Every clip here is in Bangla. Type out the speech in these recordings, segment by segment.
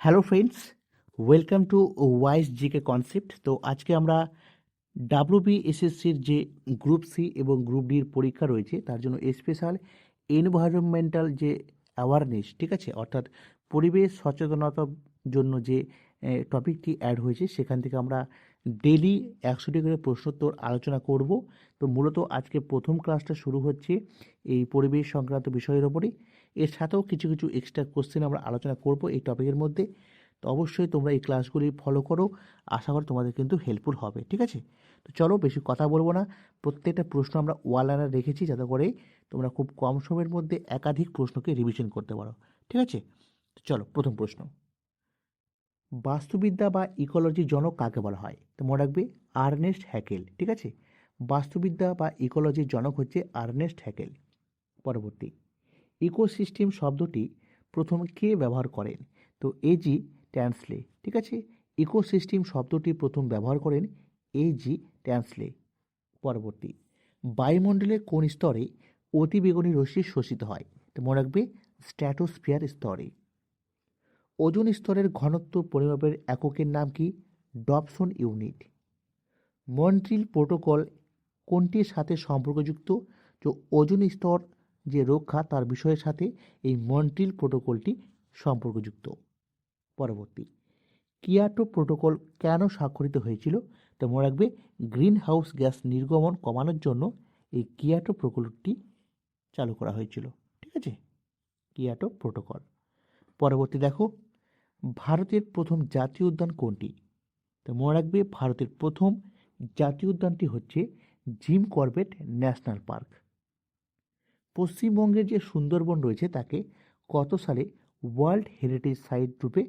Hello friends welcome to wise GK concept তো আজকে আমরা ডাব্লিউবি এসএসসির যে গ্রুপ সি এবং গ্রুপ ডির পরীক্ষা রয়েছে, তার জন্য স্পেশাল এনভায়রনমেন্টাল যে অ্যাওয়ারনেস ঠিক আছে? অর্থাৎ পরিবেশ সচেতনতার জন্য যে টপিকটি অ্যাড হয়েছে, সেখান থেকে আমরা ডেলি একশোটি করে প্রশ্নোত্তর আলোচনা করব। তো মূলত আজকে প্রথম ক্লাসটা শুরু হচ্ছে এই পরিবেশ সংক্রান্ত বিষয়ের ওপরই। এর সাথেও কিছু কিছু এক্সট্রা কোশ্চেন আমরা আলোচনা করব এই টপিকের মধ্যে। তো অবশ্যই তোমরা এই ক্লাসগুলি ফলো করো। আশা করি তোমাদের কিন্তু হেল্পফুল হবে, ঠিক আছে? তো চলো বেশি কথা বলব না। প্রত্যেকটা প্রশ্ন আমরা ওয়াল লাইনার রেখেছি যাতে করে তোমরা খুব কম সময়ের মধ্যে একাধিক প্রশ্নকে রিভিশন করতে পারো, ঠিক আছে? তো চলো প্রথম প্রশ্ন। বাস্তুবিদ্যা বা ইকোলজির জনক কাকে বলা হয়? তো মনে রাখবে আর্নেস্ট হ্যাকেল, ঠিক আছে? বাস্তুবিদ্যা বা ইকোলজির জনক হচ্ছে আর্নেস্ট হ্যাকেল। পরবর্তী। ইকোসিস্টেম শব্দটি প্রথম কে ব্যবহার করেন? তো এজি ট্যান্সলে ঠিক আছে? ইকোসিস্টেম শব্দটি প্রথম ব্যবহার করেন এজি ট্যান্সলে পরবর্তী। বায়ুমণ্ডলের কোন স্তরে অতিবেগুনি রশ্মি শোষিত হয়? তো মনে রাখবে, স্ট্র্যাটোস্ফিয়ার স্তরে। ওজন স্তরের ঘনত্ব পরিমাপের এককের নাম কি? ডপসন ইউনিট। মন্ট্রিল প্রোটোকল কোনটির সাথে সম্পর্কযুক্ত? যে ওজন স্তর যে রক্ষা তার বিষয়ের সাথে এই মন্ট্রিল প্রোটোকলটি সম্পর্কযুক্ত। পরবর্তী, কিয়াটো প্রোটোকল কেন স্বাক্ষরিত হয়েছিল তা মনে রাখবে গ্রিন হাউস গ্যাস নির্গমন কমানোর জন্য এই কিয়াটো প্রকল্পটি চালু করা হয়েছিল, ঠিক আছে? Kyoto protocol. পরবর্তী দেখো, ভারতের প্রথম জাতীয় উদ্যান কোনটি? তো মনে রাখবে ভারতের প্রথম জাতীয় উদ্যানটি হচ্ছে জিম করবেট ন্যাশনাল পার্ক। পশ্চিমবঙ্গের যে সুন্দরবন রয়েছে তাকে কত সালে ওয়ার্ল্ড হেরিটেজ সাইট রূপে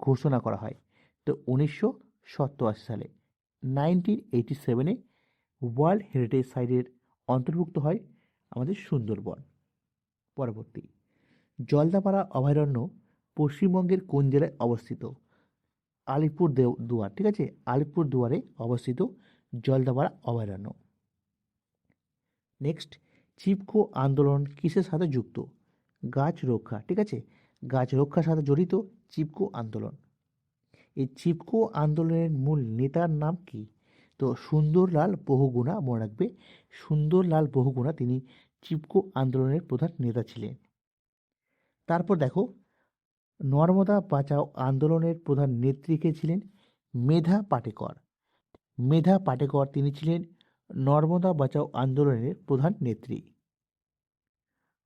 ঘোষণা করা হয়? তো উনিশশো সপ্তআশি সালে। নাইনটিন এইটি সেভেনে ওয়ার্ল্ড হেরিটেজ সাইটের অন্তর্ভুক্ত হয় আমাদের সুন্দরবন। পরবর্তী। জলদাপাড়া অভয়ারণ্য পশ্চিমবঙ্গের কোন জেলায় অবস্থিত? আলিপুর দেও দুয়ার, ঠিক আছে? আলিপুর দুয়ারে অবস্থিত জলদাপাড়া অভয়ারণ্য। নেক্সট চিপকো আন্দোলন কিসের সাথে যুক্ত? গাছ রক্ষা, ঠিক আছে? গাছ রক্ষার সাথে জড়িত চিপকো আন্দোলন। এই চিপকো আন্দোলনের মূল নেতার নাম কি? তো সুন্দরলাল বহুগুণা মনে রাখবে। সুন্দরলাল বহুগুণা তিনি চিপকো আন্দোলনের প্রধান নেতা ছিলেন। তারপর দেখো, নর্মদা বাঁচাও আন্দোলনের প্রধান নেত্রী কে ছিলেন? মেধা পাটেকর। মেধা পাটেকর তিনি ছিলেন নর্মদা বাঁচাও আন্দোলনের প্রধান নেত্রী।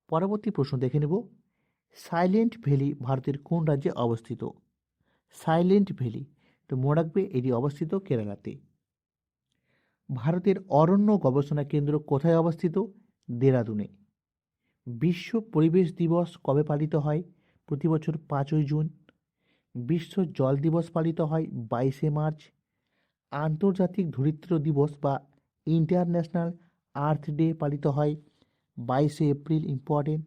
পরবর্তী প্রশ্ন দেখে নেব। সাইলেন্ট ভ্যালি ভারতের কোন রাজ্যে অবস্থিত? সাইলেন্ট ভ্যালি তো মনে রাখবে এটি অবস্থিত কেরালাতে। ভারতের অরণ্য গবেষণা কেন্দ্র কোথায় অবস্থিত? দেরাদুনে। বিশ্ব পরিবেশ দিবস কবে পালিত হয়? প্রতি বছর পাঁচই জুন। বিশ্ব জল দিবস পালিত হয় বাইশে মার্চ। আন্তর্জাতিক ধরিত্র দিবস বা ইন্টারন্যাশনাল আর্থ ডে পালিত হয় বাইশে এপ্রিল ইম্পর্টেন্ট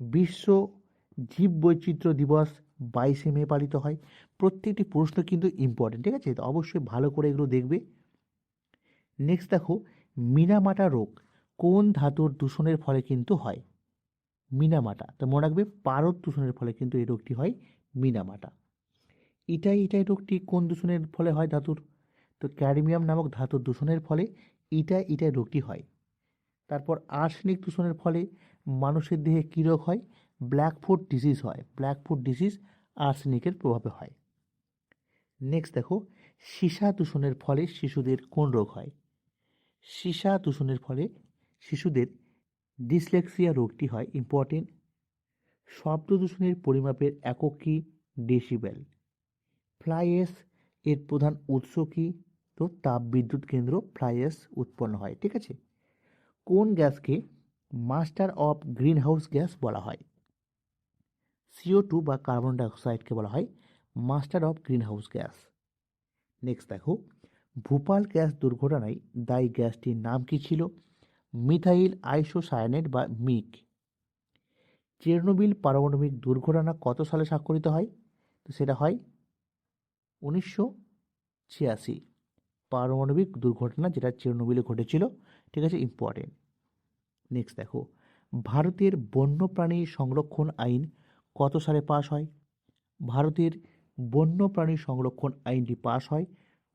বিশ্ব জীববৈচিত্র্য দিবস বাইশে মে পালিত হয়। প্রত্যেকটি প্রশ্ন কিন্তু ইম্পর্টেন্ট ঠিক আছে? তো অবশ্যই ভালো করে এগুলো দেখবে। নেক্সট দেখো, মিনামাটা রোগ কোন ধাতুর দূষণের ফলে কিন্তু হয়? মিনামাটা, তো মনে রাখবে পারদ দূষণের ফলে কিন্তু এই রোগটি হয় মিনামাটা। ইটাই ইটাই রোগটি কোন দূষণের ফলে হয় ধাতুর? তো ক্যাডমিয়াম নামক ধাতুর দূষণের ফলে ইটা ইটাই রোগটি হয়। তারপর আর্সেনিক দূষণের ফলে মানুষের দেহে কী রোগ হয়? ব্ল্যাক ফুড ডিজিজ হয়। ব্ল্যাক ফুড ডিজিজ আর্সেনিকের প্রভাবে হয়। নেক্সট দেখো, সীসা দূষণের ফলে শিশুদের কোন রোগ হয়? সীসা দূষণের ফলে শিশুদের ডিসলেক্সিয়া রোগটি হয় ইম্পর্টেন্ট শব্দ দূষণের পরিমাপের একক কি? ডেসিবেল ফ্লাইএস এর প্রধান উৎস কি? তো তাপ বিদ্যুৎ কেন্দ্র ফ্লাইএস উৎপন্ন হয়, ঠিক আছে? কোন গ্যাসকে master of green house gas বলা হয়? সিও টু বা কার্বন ডাইঅক্সাইডকে বলা হয় master of green house gas. Next দেখো, ভূপাল গ্যাস দুর্ঘটনায় দায়ী গ্যাসটির নাম কি ছিল? মিথাইল আইসোসায়ানেট বা মিক। চেরনোবিল পারমাণবিক দুর্ঘটনা কত সালে স্বাক্ষরিত হয়? তো সেটা হয় উনিশশো ছিয়াশি। পারমাণবিক দুর্ঘটনা যেটা চেরনোবিলে ঘটেছিল ঠিক আছে? ইম্পর্টেন্ট নেক্সট দেখো, ভারতের বন্যপ্রাণী সংরক্ষণ আইন কত সালে পাশ হয়? ভারতের বন্যপ্রাণী সংরক্ষণ আইনটি পাশ হয়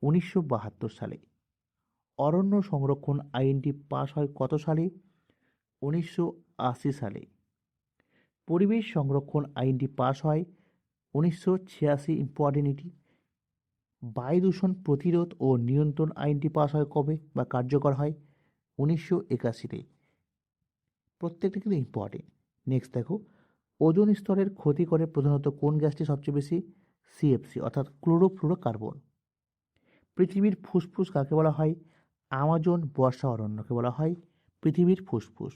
উনিশশো বাহাত্তর সালে। অরণ্য সংরক্ষণ আইনটি পাশ হয় কত সালে? উনিশশো আশি সালে। পরিবেশ সংরক্ষণ আইনটি পাশ হয় উনিশশো ছিয়াশি ইম্পর্টেন্ট বায়ু দূষণ প্রতিরোধ ও নিয়ন্ত্রণ আইনটি পাশ হয় কবে বা কার্যকর হয়? উনিশশো একাশিতে। প্রত্যেকটা কিন্তু ইম্পর্টেন্ট নেক্সট দেখো, ওজন স্তরের ক্ষতি করে প্রধানত কোন গ্যাসটি সবচেয়ে বেশি? সিএফসি অর্থাৎ ক্লোরোফ্লুরোকার্বন। পৃথিবীর ফুসফুস কাকে বলা হয়? আমাজন বর্ষা অরণ্যকে বলা হয়। পৃথিবীর ফুসফুস।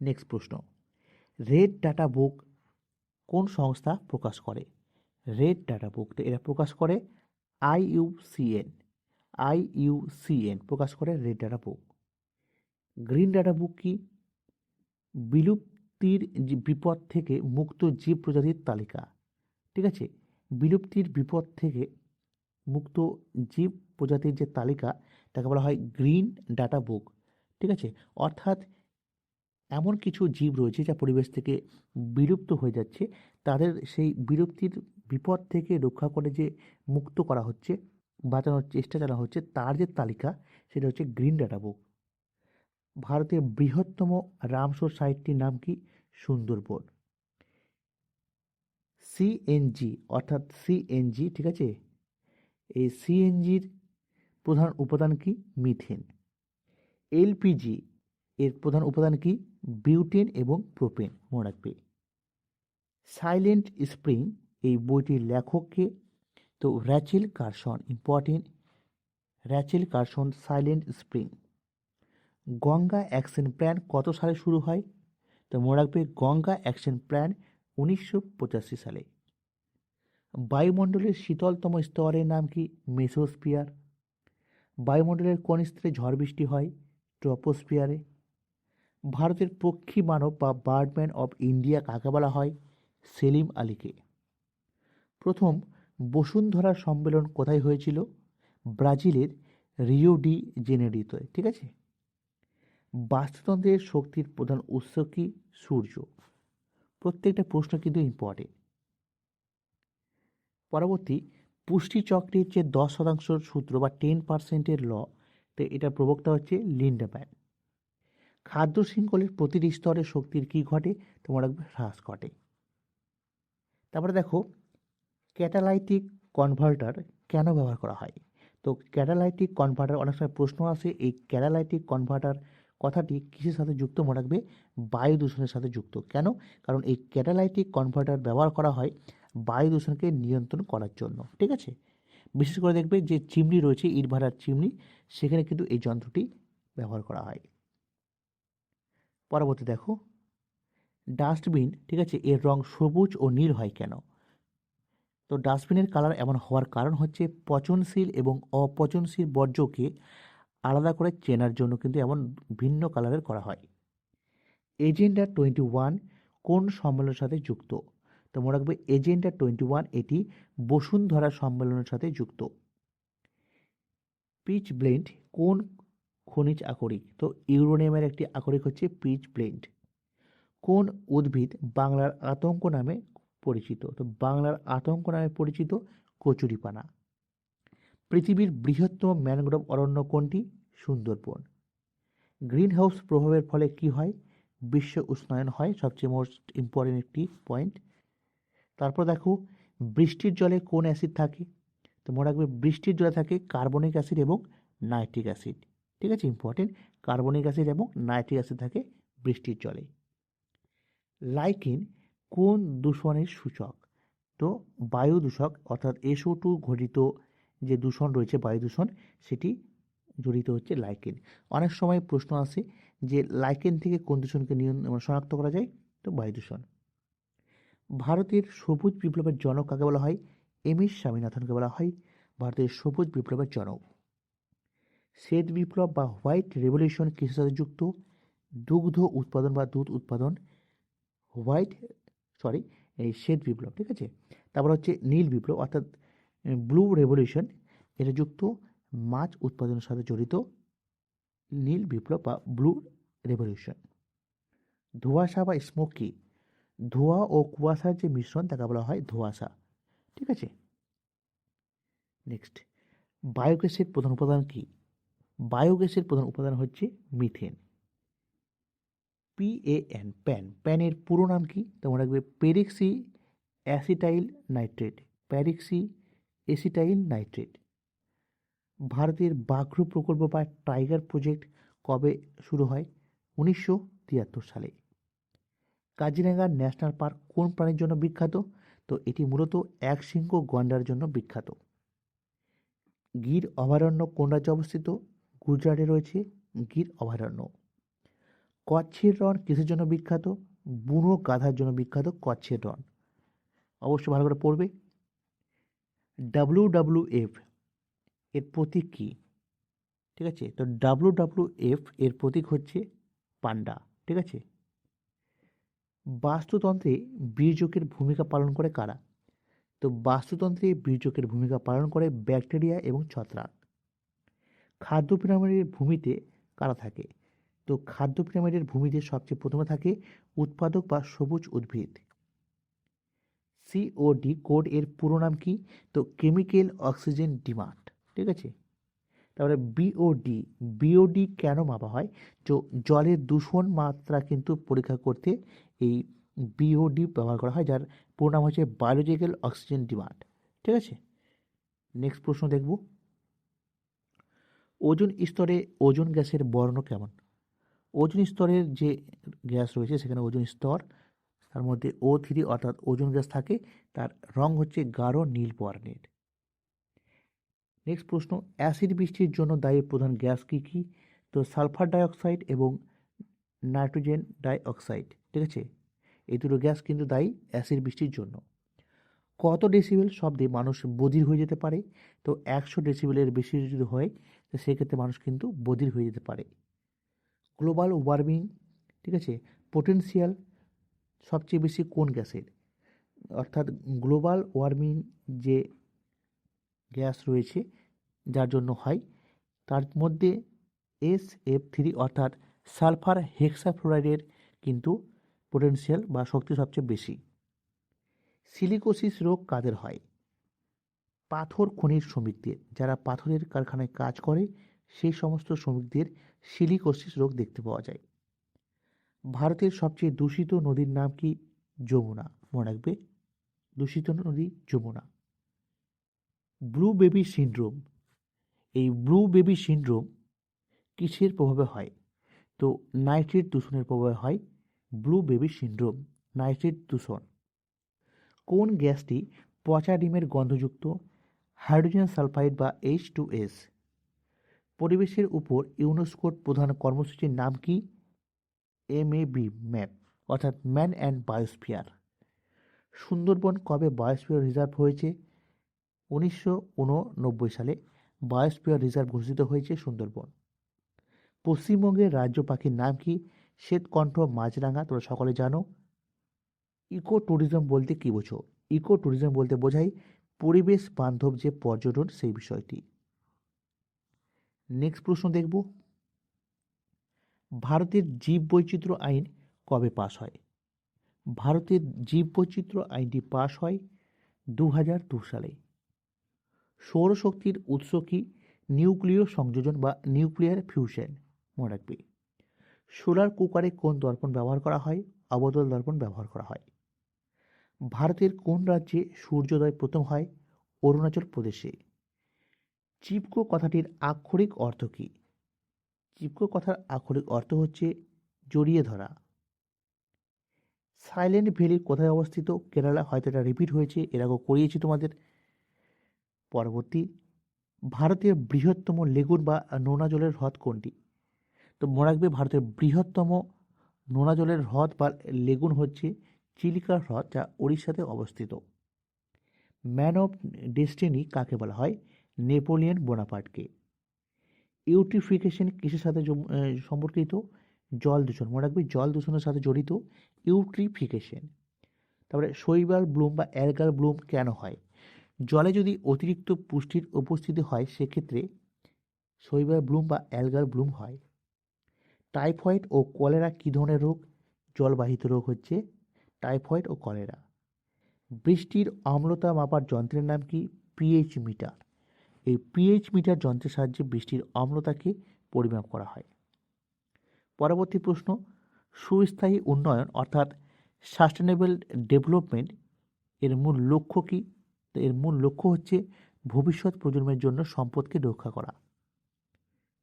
নেক্সট প্রশ্ন রেড ডাটা বুক কোন সংস্থা প্রকাশ করে? রেড ডাটা বুক এরা প্রকাশ করে আইইউসিএন আইইউসিএন প্রকাশ করে red data book. Green data book কি? বিলুপ্তির বিপদ থেকে মুক্ত জীব প্রজাতির তালিকা। ঠিক আছে? বিলুপ্তির বিপদ থেকে মুক্ত জীব প্রজাতির যে তালিকা, তাকে বলা হয় গ্রিন ডাটা বুক। ঠিক আছে? অর্থাৎ এমন কিছু জীব রয়েছে যা পরিবেশ থেকে বিলুপ্ত হয়ে যাচ্ছে। তাদের সেই বিলুপ্তির বিপদ থেকে রক্ষা করে যে মুক্ত করা হচ্ছে বাঁচানোর চেষ্টা চালানো হচ্ছে, তার যে তালিকা, সেটা হচ্ছে গ্রিন ডাটা বুক। ভারতের বৃহত্তম রামসর সাইটটির নাম কি? সুন্দরবন। সিএনজি অর্থাৎ সিএনজি ঠিক আছে? এই সিএনজির প্রধান উপাদান কি? মিথেন। এলপিজি এর প্রধান উপাদান কি? বিউটেন এবং প্রোপেন, মনে রাখবে। সাইলেন্ট স্প্রিং, এই বইটির লেখককে তো Rachel Carson important Rachel Carson silent spring Ganga action plan কত সালে শুরু হয়? তো মনে রাখবে, গঙ্গা অ্যাকশন প্ল্যান উনিশশো পঁচাশি সালে। বায়ুমণ্ডলের শীতলতম স্তরের নাম কি? মেসোস্পিয়ার বায়ুমণ্ডলের কোন স্তরে ঝড় বৃষ্টি হয়? ট্রপোস্পিয়ারে ভারতের পক্ষী মানব বা বার্ডম্যান অফ ইন্ডিয়া কাকে বলা হয়? সেলিম আলীকে। প্রথম বসুন্ধরা সম্মেলন কোথায় হয়েছিল? ব্রাজিলের রিও ডি জেনেরিতে ঠিক আছে? বাস্তুতন্ত্রের শক্তির প্রধান উৎস কি? সূর্য। প্রত্যেকটা প্রশ্ন কিন্তু ইম্পর্টেন্ট পরবর্তী, পুষ্টিচক্রের যে দশ শতাংশ সূত্র বা টেন পার্সেন্টের ল তো এটার প্রবক্তা হচ্ছে লিন্ডাম্যান খাদ্য শৃঙ্খলের প্রতিটি স্তরে শক্তির কী ঘটে? তোমার হ্রাস ঘটে। তারপরে দেখো ক্যাটালাইটিক কনভার্টার কেন ব্যবহার করা হয়? তো ক্যাটালাইটিক কনভার্টার অনেক সময় প্রশ্ন আসে, এই ক্যাটালাইটিক কনভার্টার কথাটি কিসের সাথে যুক্ত? মনে রাখবে, বায়ু দূষণের সাথে যুক্ত। কেন? কারণ এই ক্যাটালাইটিক কনভার্টার ব্যবহার করা হয় বায়ু দূষণকে নিয়ন্ত্রণ করার জন্য। ঠিক আছে? বিশেষ করে দেখবে যে চিমনি রয়েছে ইট ভাড়ার চিমনি, সেখানে কিন্তু এই যন্ত্রটি ব্যবহার করা হয়। পরবর্তী দেখো, ডাস্টবিন, ঠিক আছে, এর রং সবুজ ও নীল হয় কেন? তো ডাস্টবিনের কালার এমন হওয়ার কারণ হচ্ছে পচনশীল এবং অপচনশীল বর্জ্যকে আলাদা করে চেনার জন্য কিন্তু এমন ভিন্ন কালারের করা হয়। এজেন্ডা টোয়েন্টি ওয়ান কোন সম্মেলনের সাথে যুক্ত? তো মনে রাখবে এজেন্ডা টোয়েন্টি ওয়ান এটি বসুন্ধরা সম্মেলনের সাথে যুক্ত। পিচ ব্লেন্ড কোন খনিজ আকরিক? তো ইউরোনিয়ামের একটি আকরিক হচ্ছে পিচ ব্লেন্ড। কোন উদ্ভিদ বাংলার আতঙ্ক নামে পরিচিত। তো বাংলার আতঙ্ক নামে পরিচিত কচুরিপানা। পৃথিবীর বৃহত্তম ম্যানগ্রোভ অরণ্য কোনটি? সুন্দরবন। গ্রিন হাউস প্রভাবের ফলে কি হয়? বিশ্ব উষ্ণায়ন হয়, সবচেয়ে মোস্ট ইম্পর্টেন্ট একটি পয়েন্ট তারপর দেখো, বৃষ্টির জলে কোন অ্যাসিড থাকে? তো মনে রাখবে, বৃষ্টির জলে থাকে কার্বনিক অ্যাসিড এবং নাইট্রিক অ্যাসিড ঠিক আছে? ইম্পর্টেন্ট কার্বনিক অ্যাসিড এবং নাইট্রিক অ্যাসিড থাকে বৃষ্টির জলে। লাইকিন কোন দূষণের সূচক? তো বায়ু দূষক, অর্থাৎ এসও টু ঘটিত যে দূষণ রয়েছে, বায়ু দূষণ, সেটি জড়িত হচ্ছে লাইকেন অনেক সময় প্রশ্ন আসে যে লাইকেন থেকে কোন দূষণকে নিয়ন্ত্রণ শনাক্ত করা যায়? তো বায়ু দূষণ। ভারতের সবুজ বিপ্লবের জনক কাকে বলা হয়? এম এস স্বামীনাথনকে বলা হয়। ভারতের সবুজ বিপ্লবের জনক। শ্বেত বিপ্লব বা হোয়াইট রেভলিউশন কিসের সাথে যুক্ত? দুগ্ধ উৎপাদন বা দুধ উৎপাদন। হোয়াইট সরি এই শ্বেত বিপ্লব, ঠিক আছে? তারপর হচ্ছে নীল বিপ্লব, অর্থাৎ ব্লু রেভলিউশন এটা যুক্ত মাছ উৎপাদনের সাথে জড়িত নীল বিপ্লব বা ব্লু রেভলিউশন ধোঁয়াশা বা স্মোক কি? ধোঁয়া ও কুয়াশার যে মিশ্রণ, তাকে বলা হয় ধোঁয়াশা ঠিক আছে? নেক্সট বায়োগ্যাসের প্রধান উপাদান কি? বায়োগ্যাসের প্রধান উপাদান হচ্ছে মিথেন। পিএএন প্যান প্যানের পুরো নাম কি? তোমরা রাখবে peroxy acetyl nitrate. Peroxy acetyl nitrate. ভারতের বাঘ্র প্রকল্প বা টাইগার প্রজেক্ট কবে শুরু হয়? উনিশশো তিয়াত্তর সালে। কাজিরাঙ্গা ন্যাশনাল পার্ক কোন প্রাণীর জন্য বিখ্যাত? তো এটি মূলত এক সিংহ গন্ডার জন্য বিখ্যাত। গির অভয়ারণ্য কোন রাজ্যে অবস্থিত? গুজরাটে রয়েছে গির অভয়ারণ্য। কচ্ছের রন কিসের জন্য বিখ্যাত? বুনো গাধার জন্য বিখ্যাত কচ্ছের রন অবশ্যই ভালো করে পড়বে। ডাব্লিউ ডাব্লিউ এফ এর প্রতীক কী? ঠিক আছে? তো ডাব্লিউ ডাব্লিউ এফ এর প্রতীক হচ্ছে পান্ডা। ঠিক আছে? বাস্তুতন্ত্রে বীর্যকের ভূমিকা পালন করে কারা? তো বাস্তুতন্ত্রে বীর্যকের ভূমিকা পালন করে ব্যাকটেরিয়া এবং ছত্রাক। খাদ্য পিরামিডের ভূমিতে কারা থাকে? তো খাদ্য পিরামিডের ভূমিতে সবচেয়ে প্রথমে থাকে উৎপাদক বা সবুজ উদ্ভিদ। সিওডি কোড এর পুরো নাম কি? তো কেমিক্যাল অক্সিজেন ডিমান্ড ঠিক আছে? তারপরে বিওডি বিওডি কেন মাপা হয়? তো জলের দূষণ মাত্রা কিন্তু পরীক্ষা করতে এই বিওডি ব্যবহার করা হয়, যার পুরো নাম হচ্ছে বায়োলজিক্যাল অক্সিজেন ডিমান্ড ঠিক আছে? নেক্সট প্রশ্ন দেখব। ওজন স্তরে ওজন গ্যাসের বর্ণ কেমন? ওজন স্তরের যে গ্যাস রয়েছে সেখানে ওজন স্তর, তার মধ্যে ও থ্রি অর্থাৎ ওজন গ্যাস থাকে, তার রং হচ্ছে গাঢ় নীল বর্ণের নেক্সট প্রশ্ন, অ্যাসিড বৃষ্টির জন্য দায়ী প্রধান গ্যাস কী কী? তো সালফার ডাইঅক্সাইড এবং নাইট্রোজেন ডাইঅক্সাইড, ঠিক আছে? এই দুটো গ্যাস কিন্তু দায়ী অ্যাসিড বৃষ্টির জন্য। কত ডেসিবেল? শব্দে মানুষ বধির হয়ে যেতে পারে। তো একশো ডেসিবেলের বেশি যদি হয়, তো সেক্ষেত্রে মানুষ কিন্তু বধির হয়ে যেতে পারে। গ্লোবাল ওয়ার্মিং, ঠিক আছে? পোটেন্সিয়াল সবচেয়ে বেশি কোন গ্যাসের? অর্থাৎ গ্লোবাল ওয়ার্মিং যে গ্যাস রয়েছে, যার জন্য হয়, তার মধ্যে এস এফ থ্রি অর্থাৎ সালফার হেক্সাফ্লোরাইডের কিন্তু পোটেন্সিয়াল বা শক্তি সবচেয়ে বেশি। সিলিকোসিস রোগ কাদের হয়? পাথর খনির শ্রমিকদের। যারা পাথরের কারখানায় কাজ করে, সেই সমস্ত শ্রমিকদের সিলিকোসিস রোগ দেখতে পাওয়া যায়। ভারতের সবচেয়ে দূষিত নদীর নাম কি? যমুনা। মনে রাখবে, দূষিত নদী যমুনা। Blue baby syndrome. এই ব্লু বেবি সিন্ড্রোম কিসের প্রভাবে হয়? তো নাইট্রেট দূষণের প্রভাবে হয় ব্লু বেবি সিন্ড্রোম, নাইট্রেট দূষণ। কোন গ্যাসটি পচা ডিমের গন্ধযুক্ত, হাইড্রোজেন সালফাইড বা এইচ টু এস পরিবেশের উপর ইউনেস্কোর প্রধান কর্মসূচির নাম কি? এম এ বি ম্যাপ, অর্থাৎ ম্যান অ্যান্ড বায়োস্ফিয়ার। সুন্দরবন কবে বায়োস্ফিয়ার রিজার্ভ হয়েছে? উনিশশো উননব্বই সালে বায়োস্ফিয়ার রিজার্ভ ঘোষিত হয়েছে সুন্দরবন। পশ্চিমবঙ্গের রাজ্য পাখির নাম কি? শ্বেতকণ্ঠ মাছরাঙা, তোমরা সকলে জানো। ইকো ট্যুরিজম বলতে কী বোঝো? ইকো ট্যুরিজম বলতে বোঝায় পরিবেশ বান্ধব যে পর্যটন, সেই বিষয়টি। নেক্সট প্রশ্ন দেখব। ভারতের জীববৈচিত্র্য আইন কবে পাশ হয়? ভারতের জীববৈচিত্র্য আইনটি পাশ হয় দু হাজার দু সালে। সৌরশক্তির উৎস কি? নিউক্লিয় সংযোজন বা নিউক্লিয়ার ফিউশন? মনে রাখবে। সোলার কুকারে কোন দর্পণ ব্যবহার করা হয়? অবতল দর্পণ ব্যবহার করা হয়। ভারতের কোন রাজ্যে সূর্যোদয় প্রথম হয়? অরুণাচল প্রদেশে। চিপকো কথাটির আক্ষরিক অর্থ কী? চিপকো কথার আক্ষরিক অর্থ হচ্ছে জড়িয়ে ধরা। সাইলেন্ট ভ্যালি কোথায় অবস্থিত? কেরালা। হয়তো এটা রিপিট হয়েছে, এর আগেও করিয়েছি তোমাদের। পরবর্তী, ভারতের বৃহত্তম লেগুন বা নোনা জলের হ্রদ কোনটি? তো মনে রাখবে, ভারতের বৃহত্তম নোনা জলের হ্রদ বা লেগুন হচ্ছে চিলিকা হ্রদ যা উড়িষ্যাতে অবস্থিত। ম্যান অফ ডেস্টিনি কাকে বলা হয়? নেপোলিয়ন বোনাপার্টকে। ইউট্রিফিকেশন কিসের সাথে সম্পর্কিত? জল দূষণ। মনে রাখবে, জল দূষণের সাথে জড়িত ইউট্রিফিকেশন। তারপরে শৈবাল ব্লুম বা অ্যালগাল ব্লুম কেন হয়? জলে যদি অতিরিক্ত পুষ্টির উপস্থিতি হয়, সেক্ষেত্রে শৈবাল ব্লুম বা অ্যালগাল ব্লুম হয়। টাইফয়েড ও কলেরা কী ধরনের রোগ? জলবাহিত রোগ হচ্ছে টাইফয়েড ও কলেরা। বৃষ্টির অম্লতা মাপার যন্ত্রের নাম কি? PH meter. এই পিএইচ মিটার যন্ত্রের সাহায্যে বৃষ্টির অম্লতাকে পরিমাপ করা হয়। পরবর্তী প্রশ্ন, সুস্থায়ী উন্নয়ন অর্থাৎ সাস্টেনেবল ডেভেলপমেন্ট এর মূল লক্ষ্য কী? এর মূল লক্ষ্য হচ্ছে ভবিষ্যৎ প্রজন্মের জন্য সম্পদকে রক্ষা করা।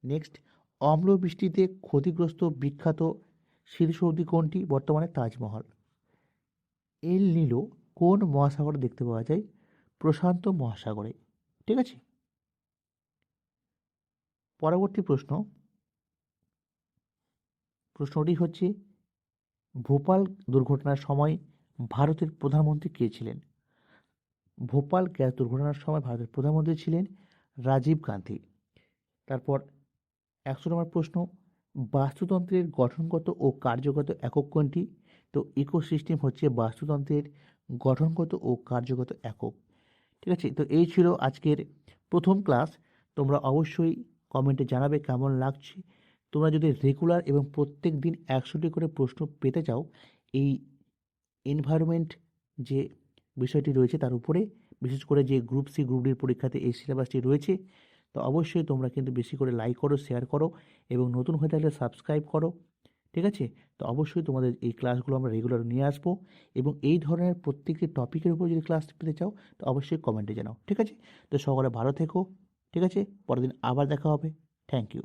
নেক্সট অম্ল বৃষ্টিতে ক্ষতিগ্রস্ত বিখ্যাত স্মৃতিসৌধি কোনটি? বর্তমানে তাজমহল। এল নীলো কোন মহাসাগরে দেখতে পাওয়া যায়? প্রশান্ত মহাসাগরে। ঠিক আছে? পরবর্তী প্রশ্ন। প্রশ্নটি হচ্ছে, ভোপাল দুর্ঘটনার সময় ভারতের প্রধানমন্ত্রী কে ছিলেন? ভোপাল গ্যাস দুর্ঘটনার সময় ভারতের প্রধানমন্ত্রী ছিলেন? রাজীব গান্ধী। তারপর একশো নম্বর প্রশ্ন, বাস্তুতন্ত্রের গঠনগত ও কার্যগত একক কোনটি? তো ইকোসিস্টেম হচ্ছে বাস্তুতন্ত্রের গঠনগত ও কার্যগত একক। ঠিক আছে, তো এই ছিল আজকের প্রথম ক্লাস। তোমরা অবশ্যই কমেন্টে জানাবে কেমন লাগছে। তোমরা যদি রেগুলার এবং প্রত্যেক দিন একশোটি করে প্রশ্ন পেতে চাও, এই এনভায়রনমেন্ট যে বিষয়টি রয়েছে তার উপরে, বিশেষ করে যে গ্রুপ সি গ্রুপ ডির পরীক্ষাতে এই সিলেবাসটি রয়েছে, তো অবশ্যই তোমরা কিন্তু বেশি করে লাইক করো শেয়ার করো এবং নতুন হয়ে থাকলে সাবস্ক্রাইব করো, ঠিক আছে? তো অবশ্যই তোমাদের এই ক্লাসগুলো আমরা রেগুলার নিয়ে আসব এবং এই ধরনের প্রত্যেকটি টপিকের উপর যদি ক্লাস পেতে চাও, তো অবশ্যই কমেন্টে জানাও, ঠিক আছে? তো সকলে ভালো থেকো। ঠিক আছে? পরের দিন আবার দেখা হবে। Thank you